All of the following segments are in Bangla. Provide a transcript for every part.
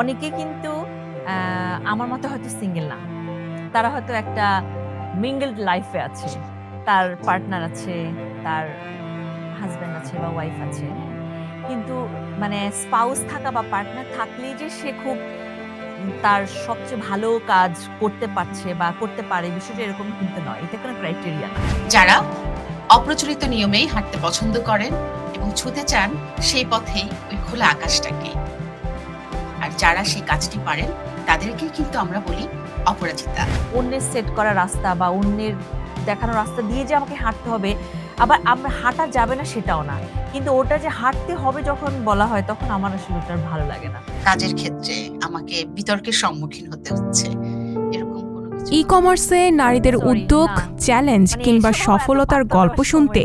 অনেকে কিন্তু আমার মতো হয়তো সিঙ্গেল না। তারা হয়তো একটা মিঙ্গেলড লাইফে আছে। তার পার্টনার আছে, তার হাজব্যান্ড আছে বা ওয়াইফ আছে। কিন্তু মানে স্পাউস থাকা বা পার্টনার থাকলেই যে সে খুব তার সবচেয়ে ভালো কাজ করতে পারছে বা করতে পারে বিষয়টা এরকম কিন্তু নয়। এটা কোনো ক্রাইটেরিয়া না। যারা অপ্রচলিত নিয়মেই হাঁটতে পছন্দ করেন এবং ছুতে চান, সেই পথেই ওই খোলা আকাশটাকে আর যারা সেই কাজটি পারেন তাদেরকে কিন্তু আমরা বলি অপরাজিতা। অন্যের সেট করা রাস্তা বা অন্যের দেখানো রাস্তা দিয়ে যে আমাকে হাঁটতে হবে আবার আমরা হাঁটা যাবে না সেটাও না। কিন্তু ওটা যে হাঁটতে হবে যখন বলা হয় তখন আমার আসলে ওটা আর ভালো লাগে না। কাজের ক্ষেত্রে আমাকে বিতর্কের সম্মুখীন হতে হচ্ছে এরকম কোনো কিছু। ই কমার্সে নারীদের উদ্যোগ চ্যালেঞ্জ মানে কিংবা সফলতার গল্প শুনতে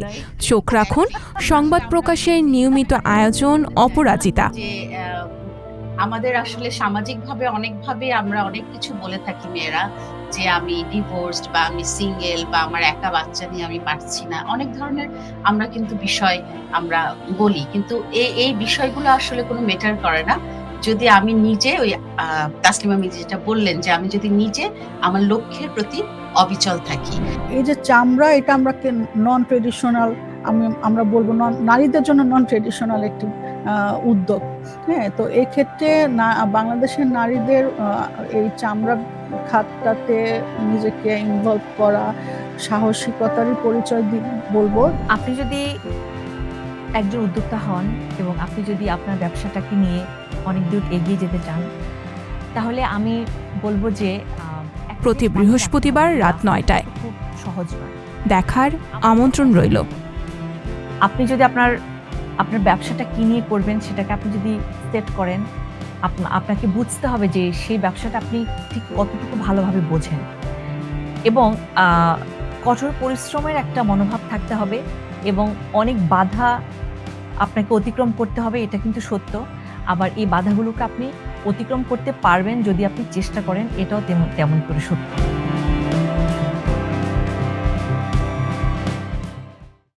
চোখ রাখুন সংবাদ প্রকাশের নিয়মিত আয়োজন অপরাজিতা। আমাদের আসলে সামাজিকভাবে অনেকভাবে আমরা অনেক কিছু বলে থাকি মেয়েরা যে আমি ডিভোর্সড বা আমি সিঙ্গেল বা আমার একা বাচ্চা নিয়ে আমি পারছি না। অনেক ধরনের আমরা কিন্তু বিষয় আমরা বলি। কিন্তু এই এই বিষয়গুলো আসলে কোনো মেটার করে না। যদি আমি নিজে ওই তাসলিমা মির্জা যেটা বললেন যে আমি যদি নিজে আমার লক্ষ্যের প্রতি অবিচল থাকি। এই যে চামড়া, এটা আমরা নন ট্রেডিশনাল আমি, আমরা বলব নারীদের জন্য নন ট্রেডিশনাল একটি উদ্যোগ। হ্যাঁ তো এক্ষেত্রে না বাংলাদেশের নারীদের এই চামড়া খাতটাতে নিজেকে ইনভলভ করা সাহসিকতারই পরিচয় দি- বলব। আপনি যদি একজন উদ্যোক্তা হন এবং আপনি যদি আপনার ব্যবসাটাকে নিয়ে অনেক দূর এগিয়ে যেতে চান তাহলে আমি বলব যে প্রতি বৃহস্পতিবার রাত নয়টায়। খুব সহজ দেখার আমন্ত্রণ রইল। আপনি যদি আপনার আপনার ব্যবসাটা কী নিয়ে করবেন সেটাকে আপনি যদি সেট করেন, আপনা- আপনাকে বুঝতে হবে যে সেই ব্যবসাটা আপনি ঠিক কতটুকু ভালোভাবে বোঝেন। এবং কঠোর পরিশ্রমের একটা মনোভাব থাকতে হবে এবং অনেক বাধা আপনাকে অতিক্রম করতে হবে, এটা কিন্তু সত্য। আবার এই বাধাগুলোকে আপনি অতিক্রম করতে পারবেন যদি আপনি চেষ্টা করেন, এটাও তেমন তেমন করে সত্য।